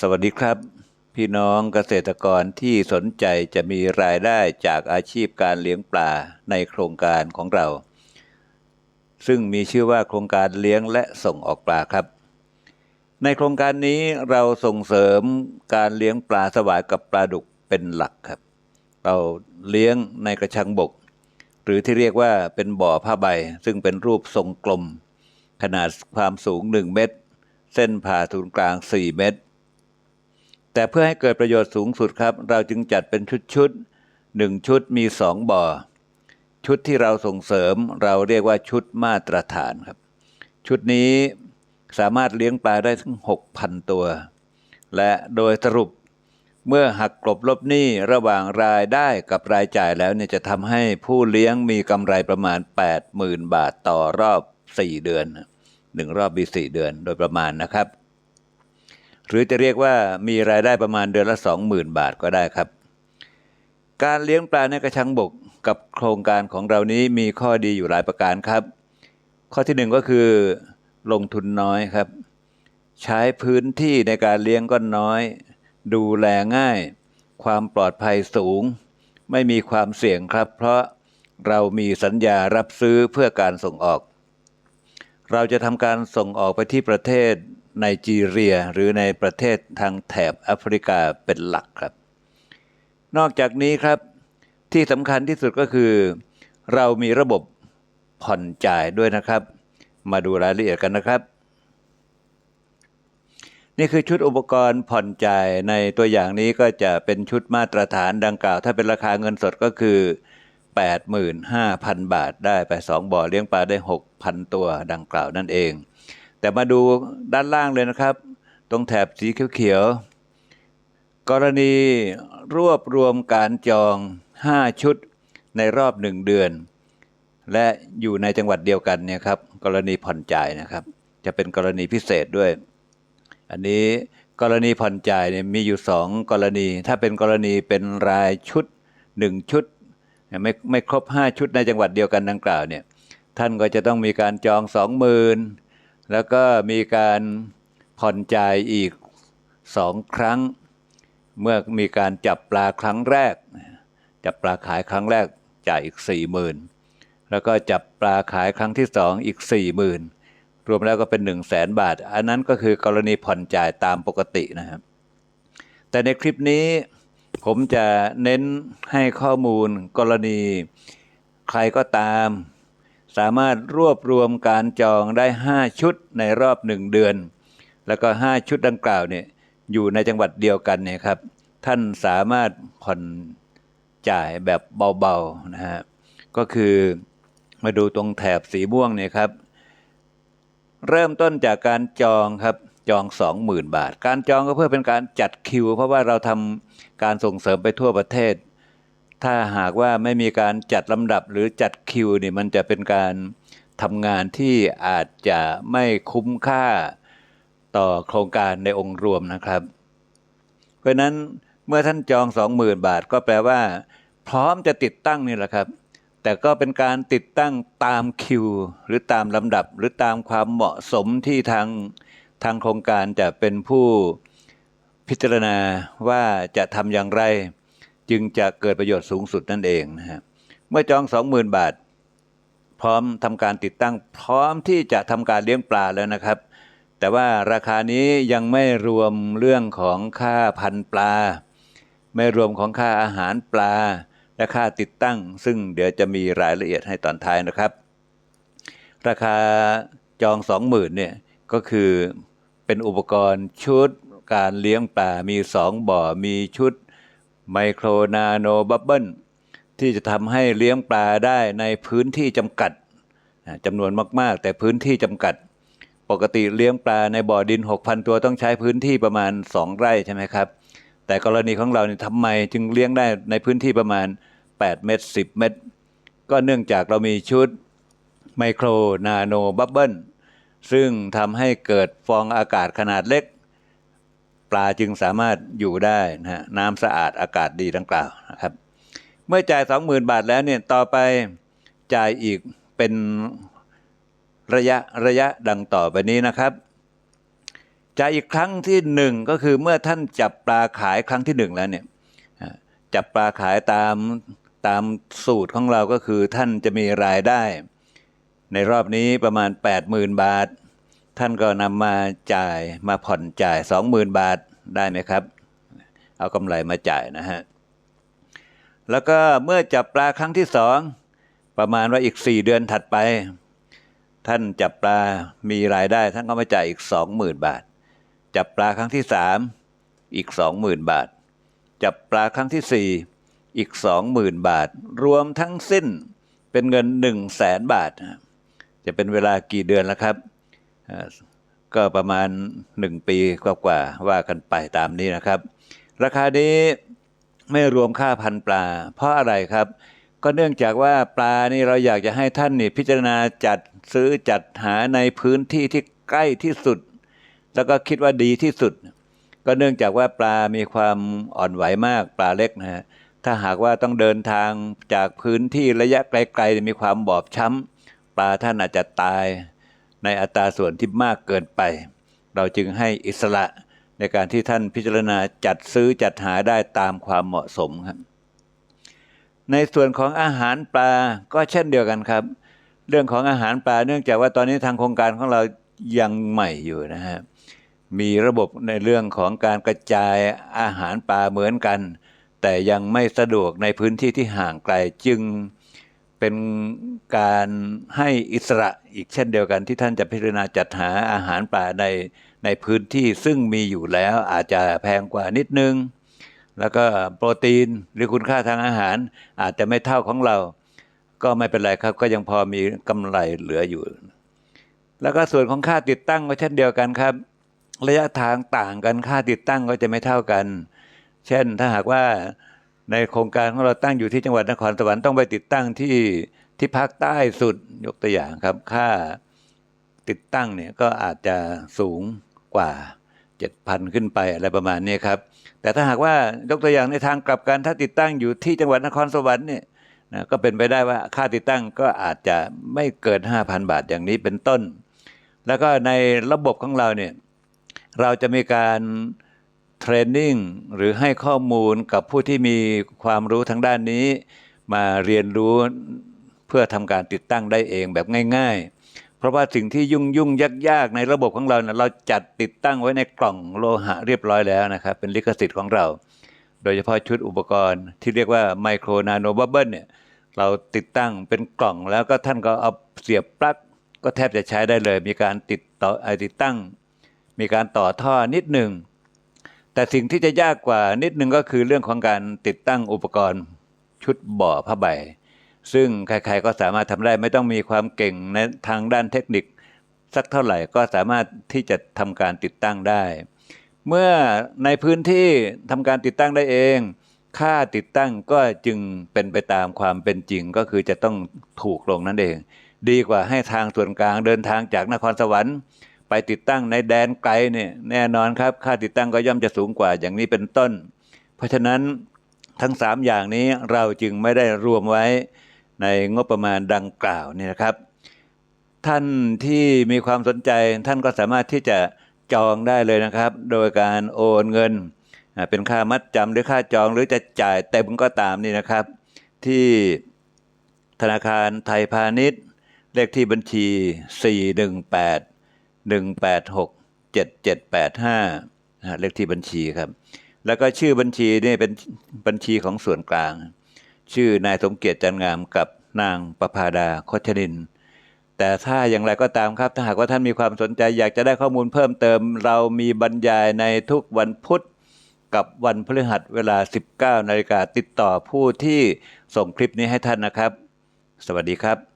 สวัสดีครับ พี่น้องเกษตรกรที่สนใจจะมีรายได้จากอาชีพการเลี้ยงปลาในโครงการของเรา ซึ่งมีชื่อว่าโครงการเลี้ยงและส่งออกปลาครับ ในโครงการนี้เราส่งเสริมการเลี้ยงปลาสวายกับปลาดุกเป็นหลักครับ เราเลี้ยงในกระชังบก หรือที่เรียกว่าเป็นบ่อผ้าใบ ซึ่งเป็นรูปทรงกลม ขนาดความสูง 1 เมตร เส้นผ่าศูนย์กลาง 4 เมตร แต่เพื่อให้เกิดประโยชน์สูงสุดครับ เราจึงจัดเป็นชุดชุดๆหนึ่งชุดมีสองบ่อ ชุดที่เราส่งเสริมเราเรียกว่าชุดมาตรฐานครับ ชุดนี้สามารถเลี้ยงปลาได้ถึง6,000 ตัว และโดยสรุปเมื่อหักกลบลบหนี้ระหว่างรายได้กับรายจ่ายแล้วเนี่ยจะทำให้ผู้เลี้ยงมีกำไรประมาณ 80,000 บาทต่อรอบ 4 เดือนหนึ่งรอบมี4เดือนโดยประมาณนะครับ หรือจะเรียกว่ามีรายได้ประมาณเดือนละ 20,000 บาทก็ได้ครับ การเลี้ยงปลาในกระชังบกกับโครงการของเรานี้มีข้อดีอยู่หลายประการครับ ข้อที่หนึ่งก็คือลงทุนน้อยครับ ใช้พื้นที่ในการเลี้ยงก็น้อย ดูแลง่าย ความปลอดภัยสูง ไม่มีความเสี่ยงครับ เพราะเรามีสัญญารับซื้อเพื่อการส่งออก เราจะทำการส่งออกไปที่ประเทศ ไนจีเรียหรือในประเทศทางแถบแอฟริกาเป็นหลักครับ นอกจากนี้ครับที่สำคัญที่สุดก็คือ เรามีระบบผ่อนจ่ายด้วยนะครับ มาดูรายละเอียดกันนะครับ นี่คือชุดอุปกรณ์ผ่อนจ่ายในตัวอย่างนี้ก็จะเป็นชุดมาตรฐานดังกล่าว ถ้าเป็นราคาเงินสดก็คือ 85,000 บาทได้ไป 2 บ่อเลี้ยงปลาได้ 6,000 ตัวดังกล่าวนั่นเอง แต่มาดูด้านล่างเลยนะครับ ตรงแถบสีเขียวๆ กรณีรวบรวมการจอง 5 ชุดในรอบ 1 เดือน และอยู่ในจังหวัดเดียวกันเนี่ยครับ กรณีผ่อนจ่ายนะครับ จะเป็นกรณีพิเศษด้วย อันนี้กรณีผ่อนจ่ายเนี่ยมีอยู่ 2 กรณี ถ้าเป็นกรณีเป็นรายชุด 1 ชุดไม่ไม่ครบ 5 ชุดในจังหวัดเดียวกันดังกล่าวเนี่ยท่านก็จะต้องมีการจอง 20,000 แล้วก็มีการผ่อนจ่ายอีก2ครั้ง เมื่อมีการจับปลาครั้งแรก จับปลาขายครั้งแรกจ่ายอีก40,000แล้วก็จับปลาขายครั้งที่สองอีก40,000รวมแล้วก็เป็น 1 0 0 0 0แสนบาท อันนั้นก็คือกรณีผ่อนจ่ายตามปกตินะครับ แต่ในคลิปนี้ผมจะเน้นให้ข้อมูลกรณีใครก็ตาม สามารถรวบรวมการจองได้ 5 ชุดในรอบ 1 เดือน แล้วก็ 5 ชุดดังกล่าวเนี่ยอยู่ในจังหวัดเดียวกันเนี่ยครับ ท่านสามารถผ่อนจ่ายแบบเบาๆนะฮะก็คือมาดูตรงแถบสีม่วงเนี่ยครับ เริ่มต้นจากการจองครับจอง 20,000 บาท การจองก็เพื่อเป็นการจัดคิว เพราะว่าเราทำการส่งเสริมไปทั่วประเทศ ถ้าหากว่าไม่มีการจัดลำดับหรือจัดคิวนี่มันจะเป็นการทำงานที่อาจจะไม่คุ้มค่าต่อโครงการในองค์รวมนะครับ เพราะฉะนั้นเมื่อท่านจอง 20,000 บาท ก็แปลว่า พร้อมจะติดตั้งนี่แหละครับ แต่ก็เป็นการติดตั้งตามคิว หรือตามลำดับ หรือตามความเหมาะสมที่ทางทางโครงการจะเป็นผู้พิจารณาว่าจะทำอย่างไร จึงจะเกิดประโยชน์สูงสุดนั่นเองนะฮะเมื่อจอง 20,000 บาท พร้อมทำการติดตั้ง พร้อมที่จะทำการเลี้ยงปลาแล้วนะครับ แต่ว่าราคานี้ยังไม่รวมเรื่องของค่าพันปลา ไม่รวมของค่าอาหารปลา และค่าติดตั้ง ซึ่งเดี๋ยวจะมีรายละเอียดให้ตอนท้ายนะครับ ราคาจอง 20,000เนี่ยก็คือเป็นอุปกรณ์ชุดการเลี้ยงปลา มี 2 บ่อ มีชุด ไมโครนาโนบับเบิลที่จะทำให้เลี้ยงปลาได้ในพื้นที่จำกัดจำนวนมาก ๆ แต่พื้นที่จำกัด ปกติเลี้ยงปลาในบ่อดิน 6,000 ตัวต้องใช้พื้นที่ประมาณ 2 ไร่ใช่ไหมครับ แต่กรณีของเราเนี่ยทำไมจึงเลี้ยงได้ในพื้นที่ประมาณ 8 เมตร 10 เมตร ก็เนื่องจากเรามีชุดไมโครนาโนบับเบิลซึ่งทำให้เกิดฟองอากาศขนาดเล็ก ปลาจึงสามารถอยู่ได้นะฮะน้ำสะอาดอากาศดีดังกล่าวนะครับ เมื่อจ่าย 20,000 บาทแล้วเนี่ยต่อไปจ่ายอีกเป็นระยะระยะดังต่อไปนี้นะครับจ่ายอีกครั้งที่หนึ่งก็คือเมื่อท่านจับปลาขายครั้งที่หนึ่งแล้วเนี่ยจับปลาขายตามตามสูตรของเราก็คือท่านจะมีรายได้ ในรอบนี้ประมาณ 80,000 บาท ท่านก็นำมาจ่ายมาผ่อนจ่าย 20,000 บาทได้ไหมครับ เอากำไรมาจ่ายนะฮะ แล้วก็เมื่อจับปลาครั้งที่สองประมาณว่าอีก 4 เดือนถัดไป ท่านจับปลามีรายได้ ท่านก็มาจ่ายอีก 20,000 บาท จับปลาครั้งที่สามอีก 20,000 บาท จับปลาครั้งที่สี่อีก 20,000 บาท รวมทั้งสิ้นเป็นเงิน 1 0 0 0 0แสนบาท จะเป็นเวลากี่เดือนแล้วครับ ก็ประมาณ 1 ปีกว่าๆว่ากันไปตามนี้นะครับ ราคานี้ไม่รวมค่าพันปลา เพราะอะไรครับ ก็เนื่องจากว่าปลานี่เราอยากจะให้ท่านนี่พิจารณาจัดซื้อจัดหาในพื้นที่ที่ใกล้ที่สุด แล้วก็คิดว่าดีที่สุด ก็เนื่องจากว่าปลามีความอ่อนไหวมากปลาเล็กนะฮะถ้าหากว่าต้องเดินทางจากพื้นที่ระยะไกลๆมีความบอบช้ำปลาท่านอาจจะตาย ในอัตราส่วนที่มากเกินไป เราจึงให้อิสระในการที่ท่านพิจารณาจัดซื้อจัดหาได้ตามความเหมาะสมครับ ในส่วนของอาหารปลาก็เช่นเดียวกันครับ เรื่องของอาหารปลาเนื่องจากว่าตอนนี้ทางโครงการของเรายังใหม่อยู่นะฮะมีระบบในเรื่องของการกระจายอาหารปลาเหมือนกัน แต่ยังไม่สะดวกในพื้นที่ที่ห่างไกลจึง เป็นการให้อิสระอีกเช่นเดียวกันที่ท่านจะพิจารณาจัดหาอาหารปลาในในพื้นที่ซึ่งมีอยู่แล้วอาจจะแพงกว่านิดนึง แล้วก็โปรตีนหรือคุณค่าทางอาหารอาจจะไม่เท่าของเรา ก็ไม่เป็นไรครับ ก็ยังพอมีกำไรเหลืออยู่ แล้วก็ส่วนของค่าติดตั้งก็เช่นเดียวกันครับ ระยะทางต่างกันค่าติดตั้งก็จะไม่เท่ากัน เช่นถ้าหากว่า ในโครงการของเราตั้งอยู่ที่จังหวัดนครสวรรค์ต้องไปติดตั้งที่ที่ภาคใต้สุดยกตัวอย่างครับ ค่าติดตั้งเนี่ยก็อาจจะสูงกว่า 7,000 ขึ้นไปอะไรประมาณนี้ครับ แต่ถ้าหากว่ายกตัวอย่างในทางกลับกันถ้าติดตั้งอยู่ที่จังหวัดนครสวรรค์เนี่ยนะก็เป็นไปได้ว่าค่าติดตั้งก็อาจจะไม่เกิน 5,000 บาทอย่างนี้เป็นต้น แล้วก็ในระบบของเราเนี่ยเราจะมีการ เทรนนิ่งหรือให้ข้อมูลกับผู้ที่มีความรู้ทางด้านนี้ มาเรียนรู้เพื่อทำการติดตั้งได้เองแบบง่าย ๆ เพราะว่าสิ่งที่ยุ่งยุ่งยากยากๆในระบบของเราเนี่ยเราจัดติดตั้งไว้ในกล่องโลหะเรียบร้อยแล้วนะครับ เป็นลิขสิทธิ์ของเรา โดยเฉพาะชุดอุปกรณ์ที่เรียกว่าไมโครนาโนบับเบิลเนี่ยเราติดตั้งเป็นกล่องแล้วก็ท่านก็เอาเสียบปลั๊กก็แทบจะใช้ได้เลย มีการติดต่อติดตั้ง มีการต่อท่อนิดหนึ่ง แต่สิ่งที่จะยากกว่านิดนึงก็คือเรื่องของการติดตั้งอุปกรณ์ชุดบ่อผ้าใบ ซึ่งใครๆก็สามารถทำได้ไม่ต้องมีความเก่งในทางด้านเทคนิค สักเท่าไหร่ก็สามารถที่จะทำการติดตั้งได้ เมื่อในพื้นที่ทำการติดตั้งได้เอง ค่าติดตั้งก็จึงเป็นไปตามความเป็นจริงก็คือจะต้องถูกลงนั่นเอง ดีกว่าให้ทางส่วนกลางเดินทางจากนครสวรรค์ ไปติดตั้งในแดนไกลเนี่ยแน่นอนครับ ค่าติดตั้งก็ย่อมจะสูงกว่าอย่างนี้เป็นต้น เพราะฉะนั้นทั้งสามอย่างนี้เราจึงไม่ได้รวมไว้ในงบประมาณดังกล่าวนี่นะครับ ท่านที่มีความสนใจท่านก็สามารถที่จะจองได้เลยนะครับ โดยการโอนเงิน เป็นค่ามัดจำหรือค่าจองหรือจะจ่ายเต็มก็ตามนี่นะครับ ที่ธนาคารไทยพาณิชย์ เลขที่บัญชี 418 186 7785เลขที่บัญชีครับ แล้วก็ชื่อบัญชีนี่เป็นบัญชีของส่วนกลาง ชื่อนายสมเกียรติจันงามกับนางประภาดาโคชนิน แต่ถ้าอย่างไรก็ตามครับ ถ้าหากว่าท่านมีความสนใจอยากจะได้ข้อมูลเพิ่มเติม เรามีบรรยายในทุกวันพุธกับวันพฤหัสเวลา 19นาฬิกาติดต่อผู้ที่ส่งคลิปนี้ให้ท่านนะครับ สวัสดีครับ